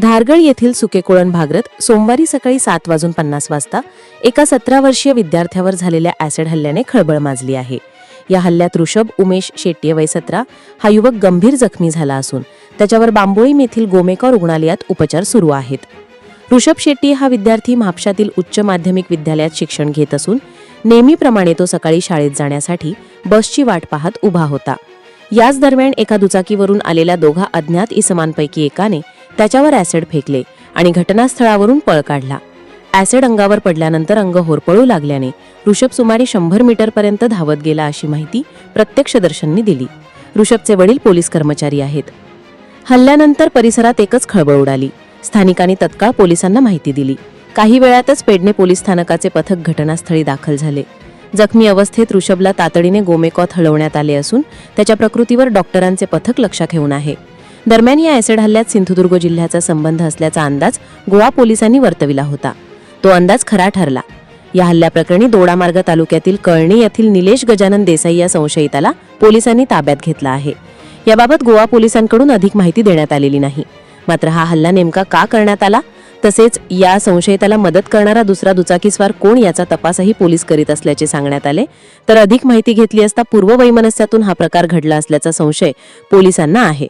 धारगळ येथील सुकेकोळण भागरत सोमवारी सकाळी सात वाजून पन्नास वाजता एका सतरा वर्षीय विद्यार्थ्यावर झालेल्या ॲसिड हल्ल्याने खळबळ माजली आहे. या हल्ल्यात ऋषभ उमेश शेट्ये वय सतरा हा युवक गंभीर जखमी झाला असून त्याच्यावर बांबोळी येथील गोमेका रुग्णालयात उपचार सुरू आहेत. ऋषभ शेट्टी हा विद्यार्थी म्हापशातील उच्च माध्यमिक विद्यालयात शिक्षण घेत असून नेहमीप्रमाणे तो सकाळी शाळेत जाण्यासाठी बसची वाट पाहत उभा होता. याच दरम्यान एका दुचाकीवरून आलेल्या दोघा अज्ञात इसमांपैकी एकाने त्याच्यावर ॲसिड फेकले आणि घटनास्थळावरून पळ काढला. ॲसिड अंगावर पडल्यानंतर अंग होरपळू लागल्याने ऋषभ सुमारे शंभर मीटरपर्यंत धावत गेला अशी माहिती प्रत्यक्षदर्शननी दिली. ऋषभचे वडील पोलीस कर्मचारी आहेत. हल्ल्यानंतर परिसरात एकच खळबळ उडाली. स्थानिकांनी तत्काळ पोलिसांना माहिती दिली. काही वेळातच पेडणे पोलीस स्थानकाचे पथक घटनास्थळी दाखल झाले. जखमी अवस्थेत ऋषभला तातडीने गोमेकॉत हलवण्यात आले असून त्याच्या प्रकृतीवर डॉक्टरांचे पथक लक्ष ठेवून आहे. दरम्यान या ॲसिड हल्ल्यात सिंधुदुर्ग जिल्ह्याचा संबंध असल्याचा अंदाज गोवा पोलिसांनी वर्तविला होता. तो अंदाज खरा ठरला. या हल्ल्याप्रकरणी दोडामार्ग तालुक्यातील कळणी येथील निलेश गजानन देसाई या संशयिताला पोलिसांनी ताब्यात घेतला आहे. याबाबत गोवा पोलिसांकडून अधिक माहिती देण्यात आलेली नाही. मात्र हा हल्ला नेमका का करण्यात आला? तसेच या संशयिताला मदत करणारा दुसरा दुचाकीस्वार कोण याचा तपासही पोलीस करीत असल्याचे सांगण्यात आले. तर अधिक माहिती घेतली असता पूर्ववैमनस्यातून हा प्रकार घडला असल्याचा संशय पोलिसांना आहे.